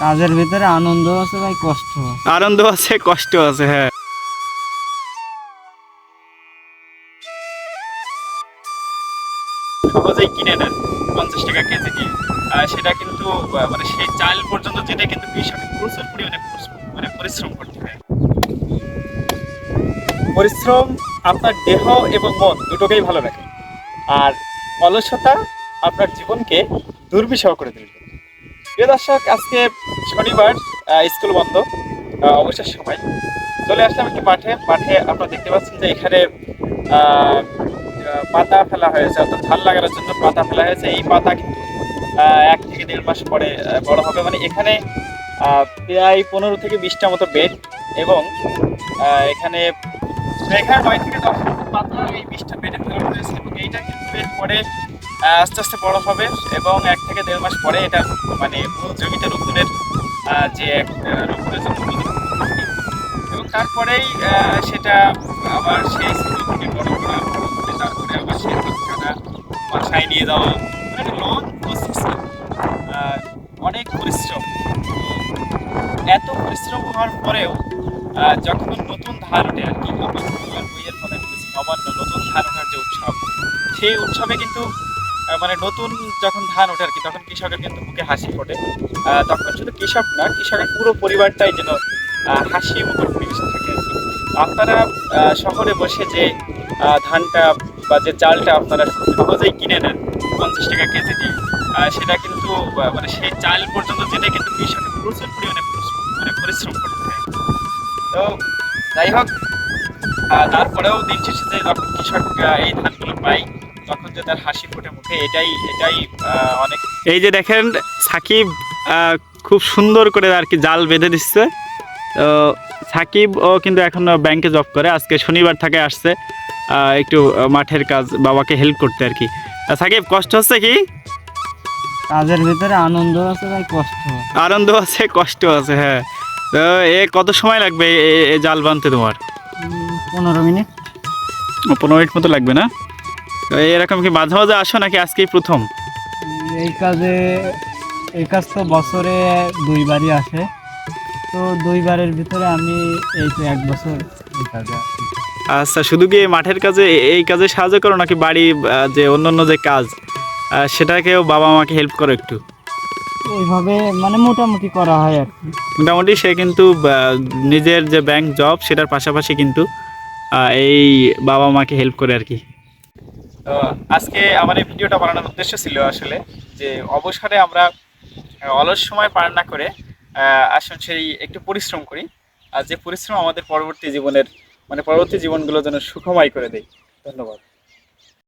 কাজের ভিতরে আনন্দ আছে ভাই, কষ্ট আছে। আনন্দ আছে, কষ্ট আছে হ্যাঁ। সহজেই কিনে নেন, পঞ্চাশ টাকা কেজি দিয়ে। সেটা কিন্তু মানে সেই চাল পর্যন্ত কিন্তু কৃষকের প্রচুর পরিমাণে মানে পরিশ্রম করতে হয়। পরিশ্রম আপনার দেহ এবং মন দুটোকেই ভালো রাখে। আর অলসতা আপনার জীবনকে দুর্বিষহ করে তুলবে। প্রিয় দর্শক, আজকে শনিবার স্কুল বন্ধ অবসর সময়। চলে আসলাম একটি মাঠে। মাঠে আপনারা দেখতে পাচ্ছেন যে এখানে পাতা ফেলা হয়েছে, অর্থাৎ ধান লাগানোর জন্য পাতা ফেলা হয়েছে। এই পাতা কিন্তু এক থেকে দেড় মাস পরে বড় হবে। মানে এখানে প্রায় পনেরো থেকে বিশটা মতো বেড এবং এখানে এখানে নয় থেকে দশ পাতা এই বিশটা বেডে ফেলানো হয়েছে এবং এইটা কিন্তু এরপরে আস্তে আস্তে বড় হবে এবং এক থেকে দেড় মাস পরে এটা মানে জমিতে রোপণের যে এক, রোপণের জন্য এবং তারপরেই সেটা আবার সেই স্কুল থেকে বড় করা তারপরে আবার সেই কাটা বাসায় নিয়ে যাওয়া মানে লং প্রসেস। অনেক পরিশ্রম। এত পরিশ্রম হওয়ার পরেও যখন নতুন ধান ওঠে আর কি আমার বইয়ের বলেছি নবান্ন নতুন ধান ওঠার যে উৎসব সেই উৎসবে কিন্তু মানে নতুন যখন ধান ওঠে আর কি, তখন কৃষকের কিন্তু মুখে হাসি ফোটে। তখন শুধু কৃষক না, কৃষকের পুরো পরিবারটাই যেন হাসি মুখর পরিবেশে থাকে আপনারা শহরে বসে যে ধানটা বা যে চালটা আপনারা সহজেই কিনে নেন, পঞ্চাশ টাকা কেজি দিয়ে সেটা কিন্তু মানে সেই চাল পর্যন্ত যেটা কিন্তু কৃষকের প্রচুর পরিমাণে মানে পরিশ্রম করতে হয় তো যাই হোক তারপরেও দিন শেষে যে যখন কৃষক এই ধানগুলো পায় তার হাসি ফুটে মুখে এটাই এটাই অনেক এই যে দেখেন সাকিব খুব সুন্দর করে আর কি জাল বেঁধে দিচ্ছে। তো সাকিব ও কিন্তু এখন ব্যাংকে জব করে। আজকে শনিবার থেকে আসছে একটু মাঠের কাজ বাবাকে হেল্প করতে আর কি। সাকিব কষ্ট হচ্ছে কি? কাজের ভিতরে আনন্দ আছে ভাই কষ্ট। আছে আনন্দ আছে কষ্ট আছে হ্যাঁ। তো এ কত সময় লাগবে জাল বানতে তোমার? পনেরো মিনিট। পনেরো মিনিট মতো লাগবে না? এরকম কি মাঝে মাঝে আসো নাকি আজকেই প্রথম? এই কাজে এই কাজ তো বছরে দুইবারই আসে। তো দুইবারের ভিতরে আমি এই তো এক বছর এই কাজে আছি। আচ্ছা শুধু কি মাঠের কাজে এই কাজে সাহায্য করো নাকি বাড়ি যে অন্যান্য যে কাজ সেটাকেও বাবা মাকে হেল্প করো একটু? এইভাবে মানে মোটামুটি করা হয় আর কি। মোটামুটি সে কিন্তু নিজের যে ব্যাংক জব সেটার পাশাপাশি কিন্তু এই বাবা মাকে হেল্প করে আর কি। তো আজকে আমার এই ভিডিওটা বানানোর উদ্দেশ্য ছিল আসলে যে অবসরে আমরা অলস সময় পার না করে আসুন সেই একটু পরিশ্রম করি। আর যে পরিশ্রম আমাদের পরবর্তী জীবনের মানে পরবর্তী জীবনগুলো যেন সুখময় করে দেয়। ধন্যবাদ।